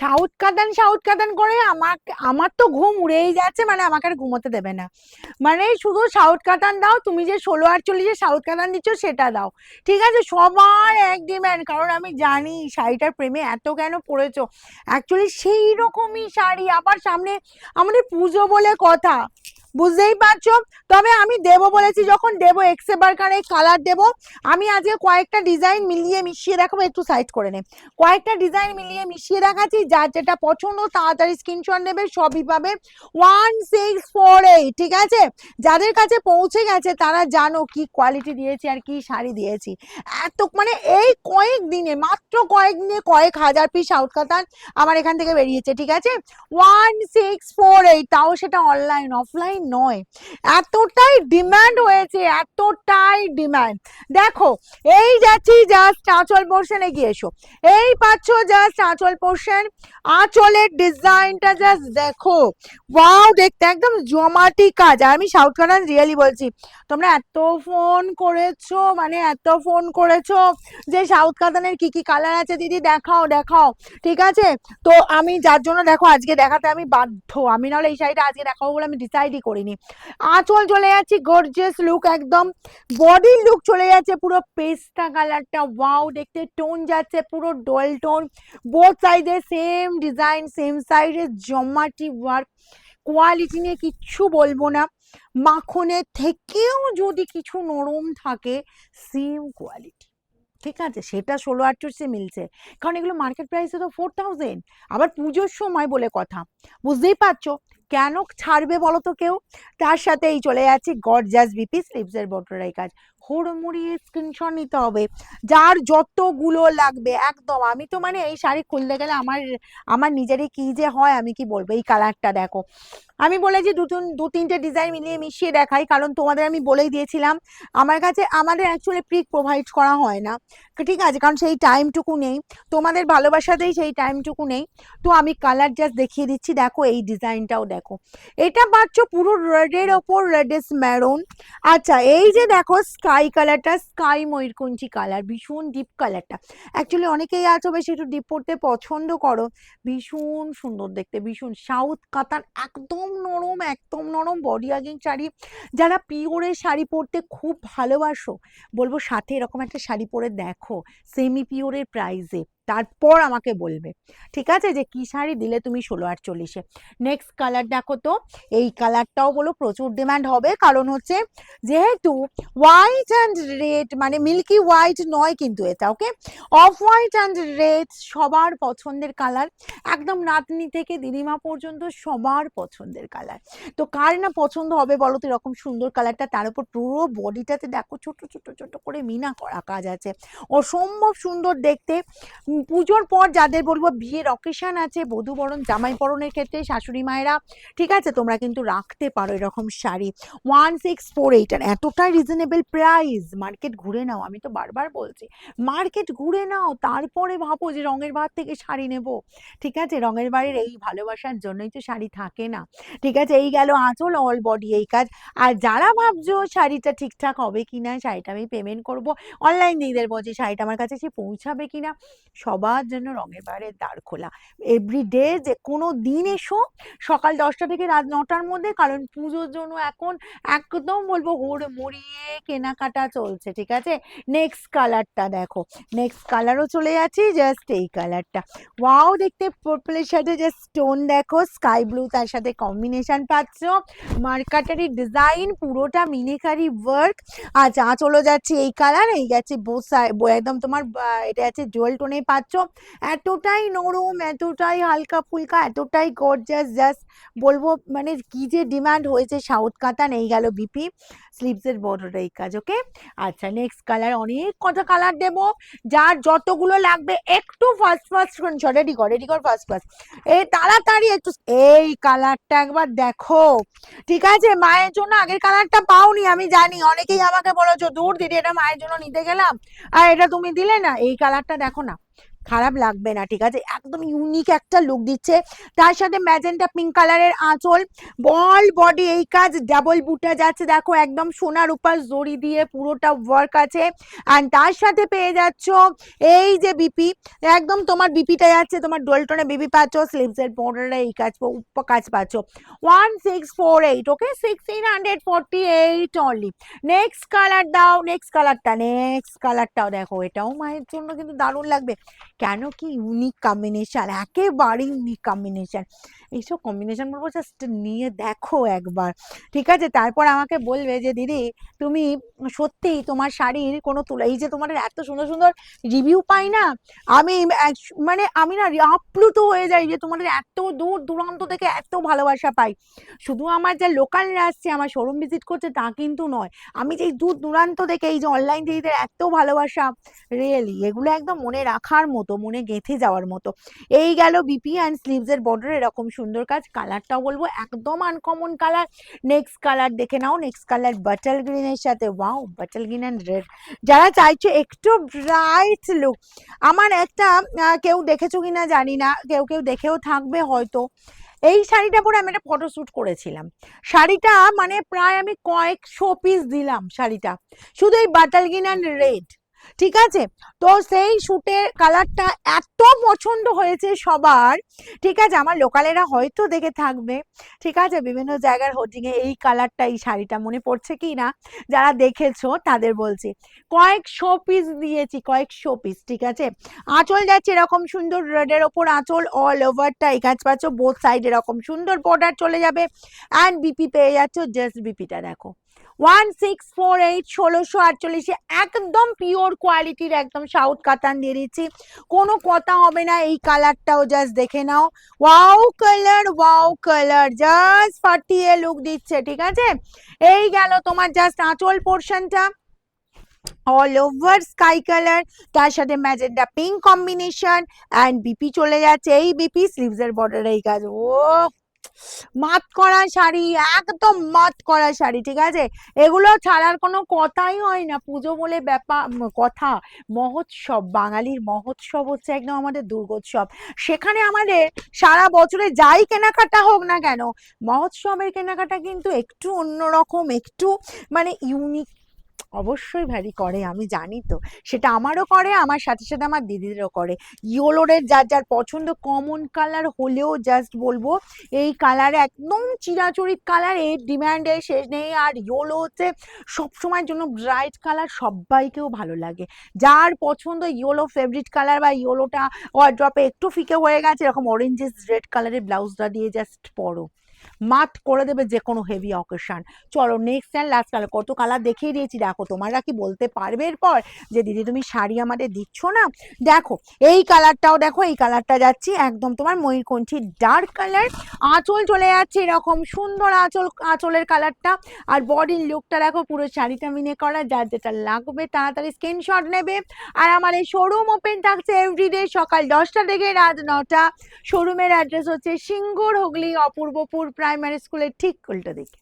South কাদান south কাদান করে আমাকে, আমার তো ঘুম উড়েই যাচ্ছে মানে আমাকে আর ঘুমোতে দেবে না। মানে শুধু সাউথ কাতান দাও, তুমি যে ষোলো আটচল্লিশে সাউথ কাতান দিচ্ছ, সেটা দাও। ঠিক আছে? সবার এক ডিম্যান্ড কারণ আমি জানি শাড়িটার প্রেমে এত কেন পড়েছো। অ্যাকচুয়ালি সেই রকমই শাড়ি, আবার সামনে আমাদের পুজো বলে কথা। বুঝতেই পারছ? তবে আমি দেবো বলেছি, যখন দেবো এক্সেবার কারে কালার দেবো, আমি আজকে কয়েকটা ডিজাইন মিলিয়ে মিশিয়ে দেখাবো, একটু সাইড করে নে। কয়েকটা ডিজাইন মিলিয়ে মিশিয়ে দেখাচ্ছি, যার যেটা পছন্দ, তাড়াতাড়ি স্ক্রিনশট নেবে, সবই পাবে। ওয়ান সিক্স ফোর এইট ঠিক আছে? যাদের কাছে পৌঁছে গেছে, তারা জানো কি কোয়ালিটি দিয়েছি আর কি শাড়ি দিয়েছি। এত মানে এই কয়েক দিনে, মাত্র কয়েক দিনে কয়েক হাজার পিস সাউথ কাতান আমার এখান থেকে বেরিয়েছে, ঠিক আছে? ওয়ান সিক্স ফোর এইট তাও সেটা অনলাইন অফলাইন নয়। এতটাই ডিমান্ড হয়েছে, এতটাই ডিমান্ড দেখো, এই যাচ্ছি জাস্ট আঁচল পোর্শনে গিয়ে এসো। এই পাচ্ছ জাস্ট আঁচল পোর্শন আঁচলের ডিজাইনটা জাস্ট দেখো। ওয়াও দেখতে একদম জমাটি কাজ। আর আমি সাউথ কানান রিয়েলি বলছি, তোমরা এত ফোন করেছ মানে এত ফোন করেছ যে সাউথ কাতানের কি কি কালার আছে দিদি? দেখাও দেখাও। ঠিক আছে? তো আমি যার জন্য দেখো, আজকে দেখাতে আমি বাধ্য। আমি নাহলে এই শাড়িটা আজকে দেখাবো বলে আমি ডিসাইডই করিনি। আঁচল চলে যাচ্ছে। গর্জিয়াস লুক একদম বডির লুক চলে যাচ্ছে। পুরো পেস্টা কালারটা ওয়াও দেখতে টোন যাচ্ছে, পুরো ডোয়েল টোন বোথ সাইডে সেম ডিজাইন সেম সাইডে জমাটি ওয়ার্ক কোয়ালিটি নিয়ে কিচ্ছু বলব না। মাখনের থেকেও যদি কিছু নরম থাকে সেম কোয়ালিটি ঠিক আছে? সেটা ষোলো আটচল্লিশে মিলছে। কারণ এগুলো মার্কেট প্রাইসে তো ফোর আবার পুজোর সময় বলে কথা। বুঝতেই পারছ? কেন ছাড়বে বলো তো কেউ? তার সাথে এই চলে যাচ্ছে গডজাস বিপি স্লিপসের বটরাই কাজ। হুড়মুড়িয়ে স্ক্রিনশট নিতে হবে। যার যতগুলো লাগবে, একদম। আমি তো মানে এই শাড়ি খুলতে গেলে আমার আমার নিজেরই কি যে হয়, আমি কি বলব? এই কালারটা দেখো। আমি বলেছি দু দু তিনটে ডিজাইন মিলিয়ে মিশিয়ে দেখাই, কারণ তোমাদের আমি বলেই দিয়েছিলাম, আমার কাছে, আমাদের অ্যাকচুয়ালি প্রিক প্রোভাইড করা হয় না। ঠিক আছে, কারণ সেই টাইমটুকু নেই। তোমাদের ভালোবাসাতেই সেই টাইমটুকু নেই। তো আমি কালার জাস্ট দেখিয়ে দিচ্ছি। দেখো এই ডিজাইনটাও দেখো। এটা পাচ্ছ পুরো রেডের ওপর রেডেস ম্যারুন আচ্ছা এই যে দেখো স্কাই কালারটা স্কাই ময়ূরকঞ্চি কালার ভীষণ ডিপ কালারটা অ্যাকচুয়ালি অনেকেই আছো বেশি একটু ডিপ পড়তে পছন্দ করো। ভীষণ সুন্দর দেখতে, ভীষণ। সাউথ কাতান একদম নরম একদম নরম বডি আগিং শাড়ি। যারা পিওরের শাড়ি পরতে খুব ভালোবাসো, বলব সাথে এরকম একটা শাড়ি পরে দেখো সেমি পিওরের প্রাইসে তারপর আমাকে বলবে, ঠিক আছে? যে কি শাড়ি দিলে তুমি ষোলো আটচল্লিশে? নেক্সট কালার দেখো তো, এই কালারটাও বলো, প্রচুর ডিমান্ড হবে। কারণ হচ্ছে যেহেতু হোয়াইট অ্যান্ড রেড মানে মিল্কি হোয়াইট নয় কিন্তু এটা okay off white and red সবার পছন্দের কালার একদম নাতনি থেকে দিদিমা পর্যন্ত সবার পছন্দের কালার তো কার না পছন্দ হবে বলো তো, এরকম সুন্দর কালারটা তার উপর পুরো বডিটাতে দেখো, ছোট ছোট ছোট করে মিনা করা কাজ আছে। অসম্ভব সুন্দর দেখতে। পুজোর পর যাদের বলব বিয়ের অকেশন আছে, বধূ বরণ, জামাই বরণের ক্ষেত্রে শাশুড়ি মায়েরা, ঠিক আছে, তোমরা কিন্তু রাখতে পারো এরকম sari. One six four eight আর এতটাই রিজনেবল প্রাইস মার্কেট ঘুরে নাও, আমি তো বারবার বলছি। মার্কেট ঘুরে নাও, তারপরে ভাবো যে রঙের বার থেকে শাড়ি নেব। ঠিক আছে, রঙের বাড়ির এই ভালোবাসার জন্যই তো শাড়ি থাকে না। ঠিক আছে, এই গেল আঁচল অল বডি এই কাজ। আর যারা ভাবছ শাড়িটা ঠিকঠাক হবে কি না শাড়িটা আমি পেমেন্ট করব। অনলাইন দিদিদের বলছি, শাড়িটা আমার কাছে সে পৌঁছাবে কিনা। সবার জন্য রঙের বাইরের দ্বার খোলা। এভরিডে যে কোনো দিন এসো, সকাল দশটা থেকে রাত নটার মধ্যে, কারণ পুজোর জন্য এখন একদম বলব হুড় মুড়িয়ে কেনাকাটা চলছে, ঠিক আছে? নেক্সট কালারটা দেখো। নেক্সট কালারও চলে যাচ্ছি জাস্ট এই কালারটা ওয়াও দেখতে পার্পলের সাথে জাস্ট স্টোন দেখো স্কাই ব্লু তার সাথে কম্বিনেশন পাচ্ছ। মার্কাটারি ডিজাইন পুরোটা মিনিকারি ওয়ার্ক আচ্ছা চলে যাচ্ছে এই কালার এই যাচ্ছে বোথ একদম তোমার এটা আছে জুয়েল টোনে পাচ্ছ। এতটাই নরম, এতটাই হালকা ফুলকা এতটাই গর্জাস জাস্ট বলব মানে কি যে ডিমান্ড হয়েছে, সাউথ কাতান এই গেল বিপি স্লিভসের বর্ডার এই কাজ ওকে আচ্ছা নেক্সট কালার অনেক কটা কালার দেব, যার যতগুলো লাগবে, একটু ফার্স্ট ফার্স্ট স্ক্রিনশট রেডি কর রেডি কর ফার্স্ট ফার্স্ট এই তাড়াতাড়ি একটু, এই কালারটা একবার দেখো। ঠিক আছে, মায়ের জন্য আগের কালারটা পাওনি, আমি জানি, অনেকেই আমাকে বলেছ, দূর দিদি, এটা মায়ের জন্য নিতে গেলাম। আর এটা তুমি দিলে না, এই কালারটা দেখো না। খারাপ লাগবে না, ঠিক আছে? একদম ইউনিক একটা লুক দিচ্ছে। তার সাথে ম্যাজেন্টা পিঙ্ক কালারের আঁচল। বল বডি এই কাজ ডাবল বুটা যাচ্ছে। দেখো, একদম সোনার উপর জড়ি দিয়ে পুরোটা ওয়ার্ক আছে। অ্যান্ড তার সাথে পেয়ে যাচ্ছ এই যে বিপি একদম তোমার বিপিটা যাচ্ছে, তোমার ডোলটনে বিপি পাচ্ছ স্লিভসের বর্ডারে এই কাজ কাজ পাচ্ছ। One six four eight okay sixteen hundred forty eight only next colour দাও নেক্সট কালারটা নেক্সট কালারটাও দেখো। এটাও মায়ের জন্য কিন্তু দারুণ লাগবে। কেন কি ইউনিক কম্বিনেশন একেবারে ইউনিক কম্বিনেশন এইসব কম্বিনেশন বলব জাস্ট নিয়ে দেখো একবার, ঠিক আছে? তারপর আমাকে বলবে যে, দিদি, তুমি সত্যি তোমার শাড়ির কোনো তুলে এই যে তোমার এত সুন্দর সুন্দর রিভিউ পাই না, আমি মানে আমি না আপ্লুত হয়ে যাই যে তোমাদের এত দূর দূরান্ত থেকে এত ভালোবাসা পাই। শুধু আমার যা লোকালরা আসছে, আমার শোরুম ভিজিট করছে, তা কিন্তু নয়। আমি যে দূর দূরান্ত থেকে এই যে অনলাইন দিদিদের এত ভালোবাসা রিয়েলি এগুলো একদম মনে রাখার মতো মনে গেঁথে যাওয়ার মতো। এই গেল বিপি অ্যান্ড স্লিভসের বর্ডার এরকম সুন্দর কাজ। কালারটাও বলব, একদম আনকমন কালার নেক্সট কালার দেখে নাও নেক্সট কালার বাটাল গ্রিনের সাথে wow bottle green and red যারা চাইছো একটু ব্রাইট লুক আমার একটা কেউ দেখেছ কিনা জানি না, কেউ কেউ দেখেও থাকবে হয়তো। এই শাড়িটা পরে আমি একটা ফটোশ্যুট করেছিলাম। শাড়িটা মানে প্রায় আমি কয়েকশো পিস দিলাম শাড়িটা। শুধু এই বাটাল গ্রিন অ্যান্ড রেড ঠিক আছে? তো সেই শুটের কালারটা এত পছন্দ হয়েছে সবার। ঠিক আছে, আমার লোকালেরা হয়তো দেখে থাকবে। ঠিক আছে, বিভিন্ন জায়গার এ এই কালারটা এই শাড়িটা মনে পড়ছে কি না? যারা দেখেছ, তাদের বলছি। কয়েক শো পিস দিয়েছি, কয়েক শো পিস ঠিক আছে? আঁচল যাচ্ছে এরকম সুন্দর রেডের ওপর আঁচল অল ওভারটা এই কাজ পাচ্ছ বোথ সাইড এরকম সুন্দর বর্ডার চলে যাবে। অ্যান্ড বিপি পেয়ে যাচ্ছ জাস্ট বিপিটা দেখো। ওয়ান সিক্স ফোর এইট ষোলোশো আটচল্লিশে একদম পিওর কোয়ালিটির একদম সাউথ কাতান দিয়ে দিচ্ছি। কোনো কথা হবে না, এই কালারটাও জাস্ট দেখে নাও। Wow colour wow colour just ফাটিয়ে লুক দিচ্ছে, ঠিক আছে? এই গেল তোমার জাস্ট আঁচল পোর্শনটা অল ওভার স্কাই কালার তার সাথে magenta pink combination and BP চলে যাচ্ছে। এই বিপি স্লিভসের বর্ডারে এই কাজ। ও মাত করা শাড়ি, একদম মাত করা শাড়ি, ঠিক আছে? এগুলো ছাড়ার কোনো কথাই হয় না। পুজো বলে ব্যাপার কথা। মহোৎসব, বাঙালির মহোৎসব হচ্ছে একদম আমাদের দুর্গোৎসব। সেখানে আমাদের সারা বছরে যাই কেনাকাটা হোক না কেন, মহোৎসবের কেনাকাটা কিন্তু একটু অন্যরকম, একটু মানে ইউনিক অবশ্যই ভ্যারি করে, আমি জানি তো। সেটা আমারও করে, আমার সাথে সাথে আমার দিদিদেরও করে। ইয়োলোরের যার যার পছন্দ কমন কালার হলেও জাস্ট বলব, এই কালার একদম চিরাচরিত কালারের ডিমান্ডে শেষ নেই। আর ইয়োলো হচ্ছে সবসময়ের জন্য ব্রাইট কালার সবাইকেও ভালো লাগে। যার পছন্দ ইয়োলো ফেভারিট কালার বা ইয়োলোটা ওয়ার্ড্রপে একটু ফিকে হয়ে গেছে, এরকম অরেঞ্জেস রেড কালারের ব্লাউজটা দিয়ে জাস্ট পরো। মাত করে দেবে যে কোনো হেভি অকেশন চলো নেক্সট অ্যান্ড লাস্ট কালার কত কালার দেখিয়ে দিয়েছি। দেখো, তোমরা কি বলতে পারবে এরপর? যে দিদি, তুমি শাড়ি আমাদের দিচ্ছ না? দেখো, এই কালারটাও দেখো, এই কালারটা যাচ্ছি একদম তোমার ময়ূরকণ্ঠী ডার্ক কালার আঁচল চলে যাচ্ছে এরকম সুন্দর আঁচল, আঁচলের কালারটা। আর বডির লুকটা দেখো, পুরো শাড়িটা মিনে করা, যার যেটা লাগবে তাড়াতাড়ি স্ক্রিনশট নেবে। আর আমার এই শোরুম ওপেন থাকছে এভরিডে সকাল দশটা থেকে রাত নটা। শোরুমের অ্যাড্রেস হচ্ছে সিঙ্গুর হুগলি, অপূর্বপুর প্রাইমারি স্কুলের ঠিক উল্টো দিকে।